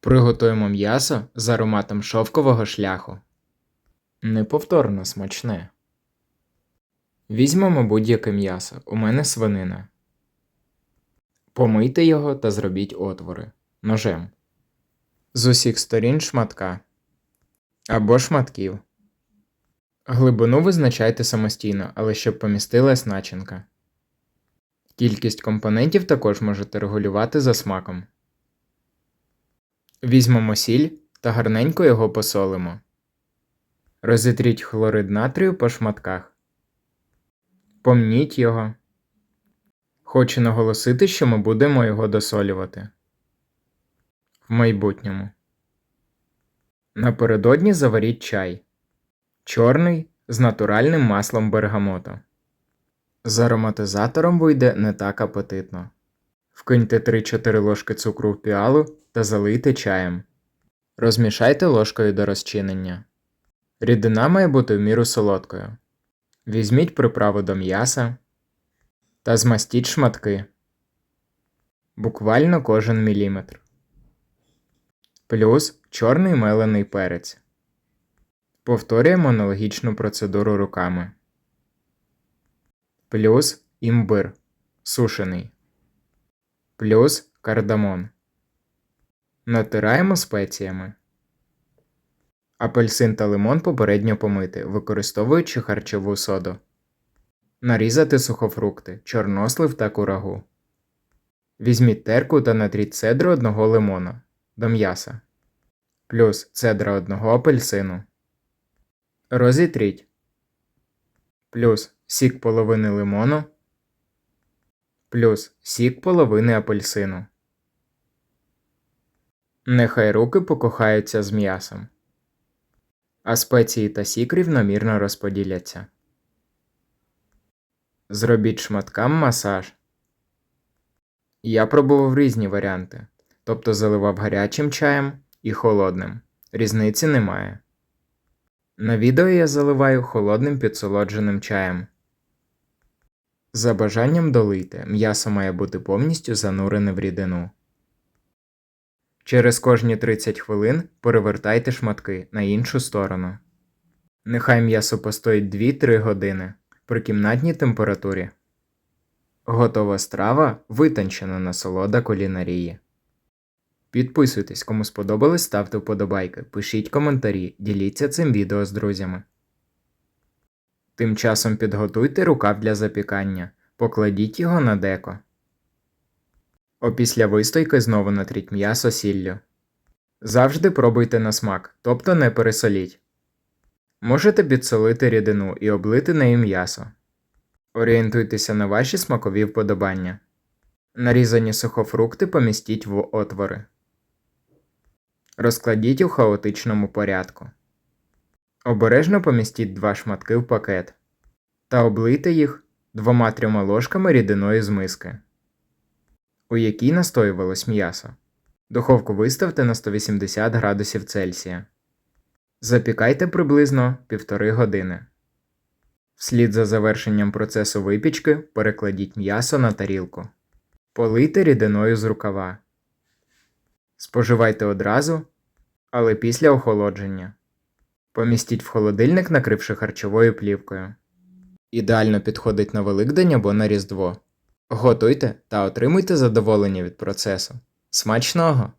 Приготуємо м'ясо з ароматом шовкового шляху. Неповторно смачне. Візьмемо будь-яке м'ясо, у мене свинина. Помийте його та зробіть отвори ножем. З усіх сторін шматка або шматків. Глибину визначайте самостійно, але щоб помістилась начинка. Кількість компонентів також можете регулювати за смаком. Візьмемо сіль та гарненько його посолимо. Розітріть хлорид натрію по шматках. Помніть його. Хочу наголосити, що ми будемо його досолювати. В майбутньому. Напередодні заваріть чай. Чорний з натуральним маслом бергамоту. З ароматизатором вийде не так апетитно. Вкиньте 3-4 ложки цукру в піалу та залийте чаєм. Розмішайте ложкою до розчинення. Рідина має бути в міру солодкою. Візьміть приправу до м'яса та змастіть шматки. Буквально кожен міліметр. Плюс чорний мелений перець. Повторюємо аналогічну процедуру руками. Плюс імбир сушений. Плюс кардамон. Натираємо спеціями. Апельсин та лимон попередньо помити, використовуючи харчову соду. Нарізати сухофрукти, чорнослив та курагу. Візьміть терку та натріть цедру одного лимона до м'яса. Плюс цедра одного апельсину. Розітріть. Плюс сік половини лимону. Плюс сік половини апельсину. Нехай руки покохаються з м'ясом, а спеції та сік рівномірно розподіляться. Зробіть шматкам масаж. Я пробував різні варіанти, тобто заливав гарячим чаєм і холодним. Різниці немає. На відео я заливаю холодним підсолодженим чаєм. За бажанням долийте, м'ясо має бути повністю занурене в рідину. Через кожні 30 хвилин перевертайте шматки на іншу сторону. Нехай м'ясо постоїть 2-3 години при кімнатній температурі. Готова страва витончена насолода кулінарії. Підписуйтесь, кому сподобалось, ставте вподобайки, пишіть коментарі, діліться цим відео з друзями. Тим часом підготуйте рукав для запікання, покладіть його на деко. Опісля вистойки знову натріть м'ясо сіллю. Завжди пробуйте на смак, тобто не пересоліть. Можете підсолити рідину і облити нею м'ясо. Орієнтуйтеся на ваші смакові вподобання. Нарізані сухофрукти помістіть в отвори. Розкладіть у хаотичному порядку. Обережно помістіть два шматки в пакет та облийте їх двома-трьома ложками рідиної з миски, у якій настоювалось м'ясо. Духовку виставте на 180 градусів Цельсія. Запікайте приблизно 1,5 години. Вслід за завершенням процесу випічки перекладіть м'ясо на тарілку. Полийте рідиною з рукава. Споживайте одразу, але після охолодження. Помістіть в холодильник, накривши харчовою плівкою. Ідеально підходить на Великдень або на Різдво. Готуйте та отримуйте задоволення від процесу. Смачного!